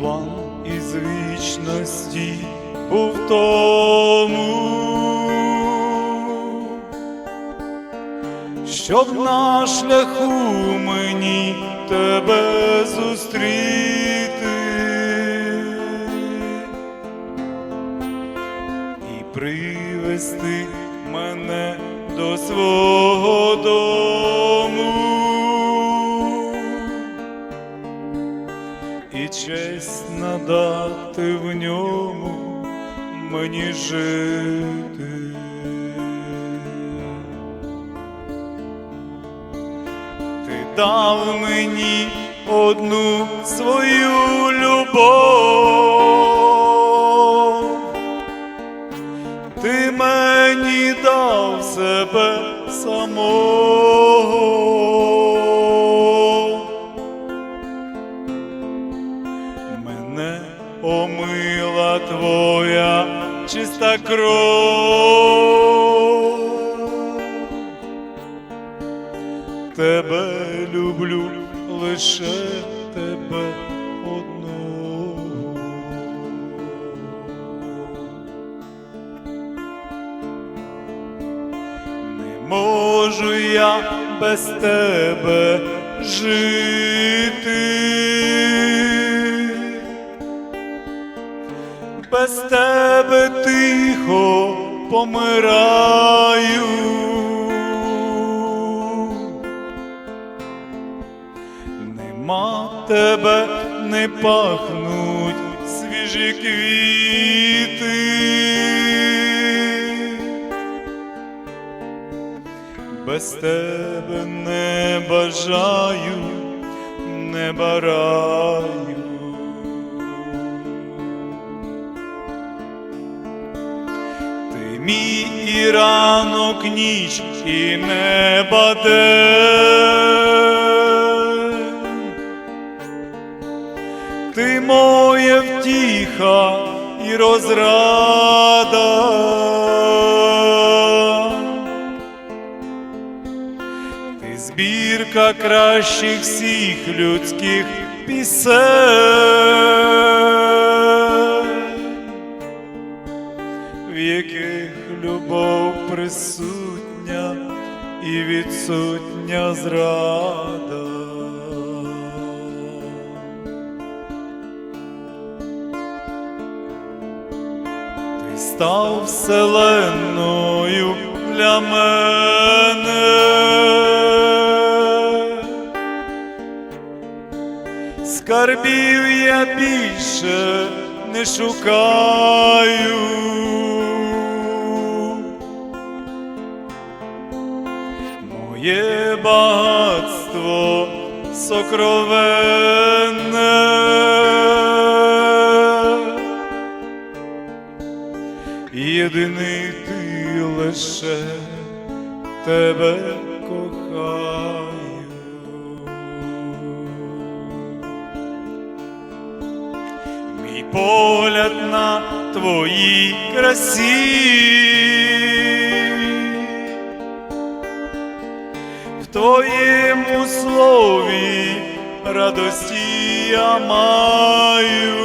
план із вічності був тому, щоб на шляху мені тебе зустріти і привести мене до свого дому. Честь надати в ньому мені жити. Ти дав мені одну свою любов, ти мені дав себе самого. Мене омила твоя чиста кров. Тебе люблю лише тебе одного. Не можу я без тебе жити. Без тебе тихо помираю. Нема тебе, не пахнуть свіжі квіти. Без тебе не бажаю, не бараю. Мій і ранок, ніч і неба день. Ти моє втіха і розрада. Ти збірка кращих всіх людських пісень, зрада. Ти став вселенною для мене. Скарбів я більше не шукаю. Моє багатство сокровенне. Єдиний ти лише тебе кохаю. Мій погляд на твоїй красі, твоєму слові радості я маю.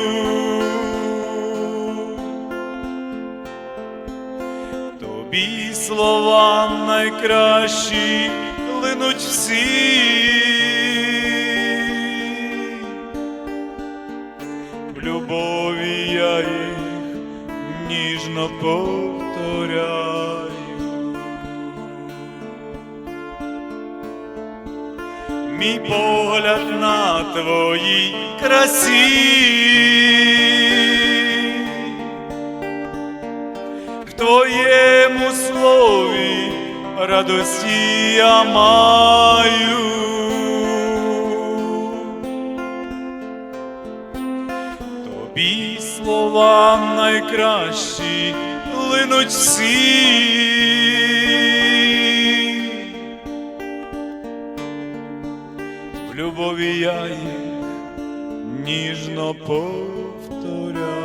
Тобі слова найкращі линуть всі. В любові я їх ніжно повторяю. Мій погляд на твоїй красі. В твоєму слові радості я маю. Тобі слова найкращі линуть всі. Любові я їх ніжно повторяю.